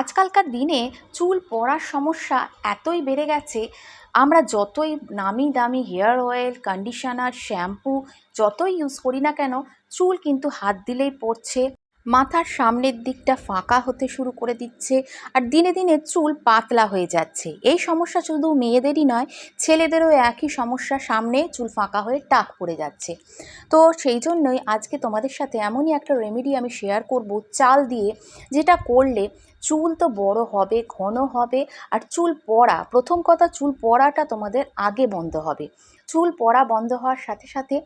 আজকালকার দিনে চুল পড়ার সমস্যা এতই বেড়ে গেছে, আমরা যতই নামি দামি হেয়ার অয়েল, কন্ডিশনার, শ্যাম্পু যতই ইউজ করি না কেন, চুল কিন্তু হাত দিলেই পড়ছে। মাথার সামনের দিকটা ফাঁকা হতে শুরু করে দিচ্ছে আর দিনে দিনে চুল পাতলা হয়ে যাচ্ছে। এই সমস্যা শুধু মেয়েদেরই নয়, ছেলেদেরও একই সমস্যা সামনে চুল ফাঁকা হয়ে টাক পড়ে যাচ্ছে। তো সেই জন্যই আজকে তোমাদের সাথে এমনই একটা রেমেডি আমি শেয়ার করব চাল দিয়ে, যেটা করলে চুল তো বড় হবে, ঘন হবে আর চুল পড়া, প্রথম কথা চুল পড়াটা তোমাদের আগে বন্ধ হবে। চুল পড়া বন্ধ হওয়ার সাথে সাথে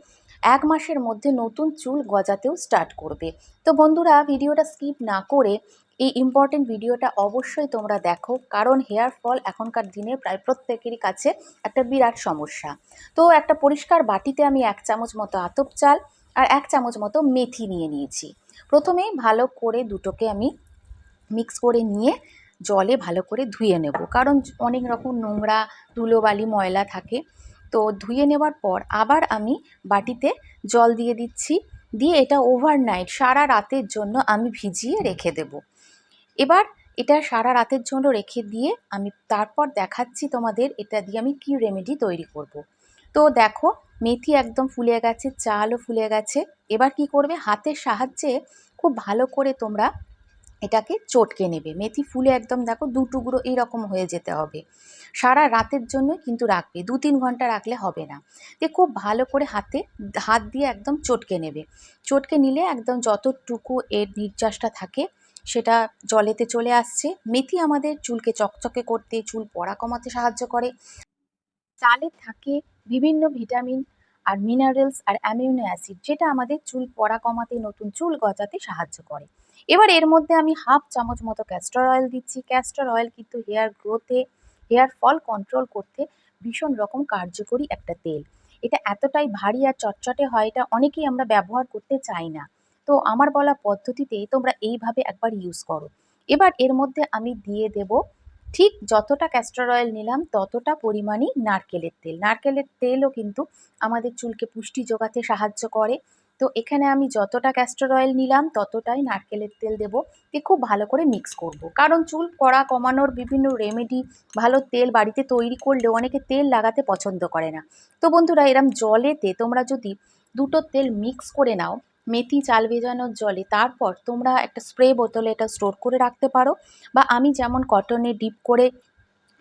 এক মাসের মধ্যে নতুন চুল গজাতেও স্টার্ট করবে। তো বন্ধুরা, ভিডিওটা স্কিপ না করে এই ইম্পর্টেন্ট ভিডিওটা অবশ্যই তোমরা দেখো, কারণ হেয়ার ফল এখনকার দিনে প্রায় প্রত্যেকেরই কাছে একটা বিরাট সমস্যা। তো একটা পরিষ্কার বাটিতে আমি এক চামচ মতো আতপ চাল আর এক চামচ মতো মেথি নিয়ে নিয়েছি। প্রথমে ভালো করে দুটোকে আমি মিক্স করে নিয়ে জলে ভালো করে ধুয়ে নেব, কারণ অনেক রকম নোংরা, ধুলোবালি, ময়লা থাকে। তো ধুয়ে নেওয়ার পর আবার আমি বাটিতে জল দিয়ে দিচ্ছি। দিয়ে এটা ওভারনাইট সারা রাতের জন্য আমি ভিজিয়ে রেখে দেব। এবার এটা সারা রাতের জন্য রেখে দিয়ে আমি তারপর দেখাচ্ছি তোমাদের এটা দিয়ে আমি কী রেমেডি তৈরি করব। তো দেখো, মেথি একদম ফুলে গেছে, চালও ফুলে গেছে। এবার কি করবে? হাতের সাহায্যে খুব ভালো করে তোমরা এটাকে চটকে নেবে। মেথি ফুলে একদম দেখো দু টুকরো এইরকম হয়ে যেতে হবে। সারা রাতের জন্য কিন্তু রাখবে। দু তিন ঘণ্টা রাখলে হবে না। যে খুব ভালো করে হাতে, হাত দিয়ে একদম চটকে নেবে। চটকে নিলে একদম যতটুকু এর নির্যাসটা থাকে সেটা জলেতে চলে আসছে। মেথি আমাদের চুলকে চকচকে করতে, চুল পড়া কমাতে সাহায্য করে। চালে থাকে বিভিন্ন ভিটামিন আর মিনারেলস আর অ্যামিউনো অ্যাসিড যেটা আমাদের চুল পড়া কমাতে, নতুন চুল গজাতে সাহায্য করে। এবার এর মধ্যে আমি হাফ চামচ মতো ক্যাস্টর অয়েল দিচ্ছি। ক্যাস্টর অয়েল কিন্তু হেয়ার গ্রোথে হেয়ার ফল কন্ট্রোল করতে ভীষণ রকম কার্যকরী একটা তেল। এটা এতটাই ভারী আর চটচটে হয়, এটা অনেকেই আমরা ব্যবহার করতে চাই না। তো আমার বলা পদ্ধতিতে তোমরা এইভাবে একবার ইউজ করো। এবার এর মধ্যে আমি দিয়ে দেব ঠিক যতটা ক্যাস্টর অয়েল নিলাম, ততটা পরিমাণই নারকেলের তেল। নারকেলের তেলও কিন্তু আমাদের চুলকে পুষ্টি যোগাতে সাহায্য করে। তো এখানে আমি যতটা ক্যাস্টর অয়েল নিলাম, ততটাই নারকেলের তেল দেবো। দিয়ে খুব ভালো করে মিক্স করব। কারণ চুল পড়া কমানোর বিভিন্ন রেমেডি ভালো তেল বাড়িতে তৈরি করলেও অনেকে তেল লাগাতে পছন্দ করে না। তো বন্ধুরা, এরম জলেতে তোমরা যদি দুটো তেল মিক্স করে নাও, মেথি চাল ভেজানোর জলে, তারপর তোমরা একটা স্প্রে বোতলে এটা স্টোর করে রাখতে পারো। বা আমি যেমন কটনে ডিপ করে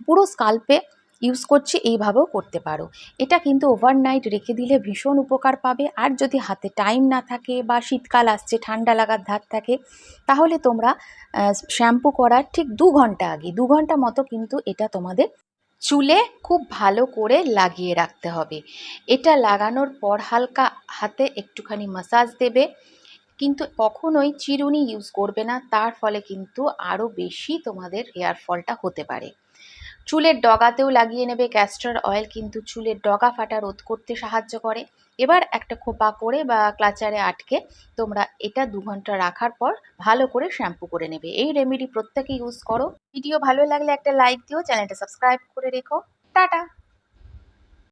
পুরো স্কাল্পে ইউজ করছি, এইভাবেও করতে পারো। এটা কিন্তু ওভারনাইট রেখে দিলে ভীষণ উপকার পাবে। আর যদি হাতে টাইম না থাকে বা শীতকাল আসছে, ঠান্ডা লাগার ধার থাকে, তাহলে তোমরা শ্যাম্পু করার ঠিক দু ঘণ্টা আগে, দু ঘণ্টা মতো কিন্তু এটা তোমাদের চুলে খুব ভালো করে লাগিয়ে রাখতে হবে। এটা লাগানোর পর হালকা হাতে একটুখানি মাসাজ দেবে। কিন্তু কখনোই চিরুনি ইউজ করবে না, তার ফলে কিন্তু আরও বেশি তোমাদের হেয়ার ফলটা হতে পারে। চুলের ডগাতেও লাগিয়ে নেবে ক্যাস্টার অয়েল, কিন্তু চুলের ডগা ফাটা রোধ করতে সাহায্য করে। এবার একটা খোপা করে বা ক্লাচারে আটকে তোমরা এটা দু ঘণ্টা রাখার পর ভালো করে শ্যাম্পু করে নেবে। এই রেমেডি প্রত্যেকে ইউজ করো। ভিডিও ভালো লাগলে একটা লাইক দিও, চ্যানেলটা সাবস্ক্রাইব করে রেখো। টাটা!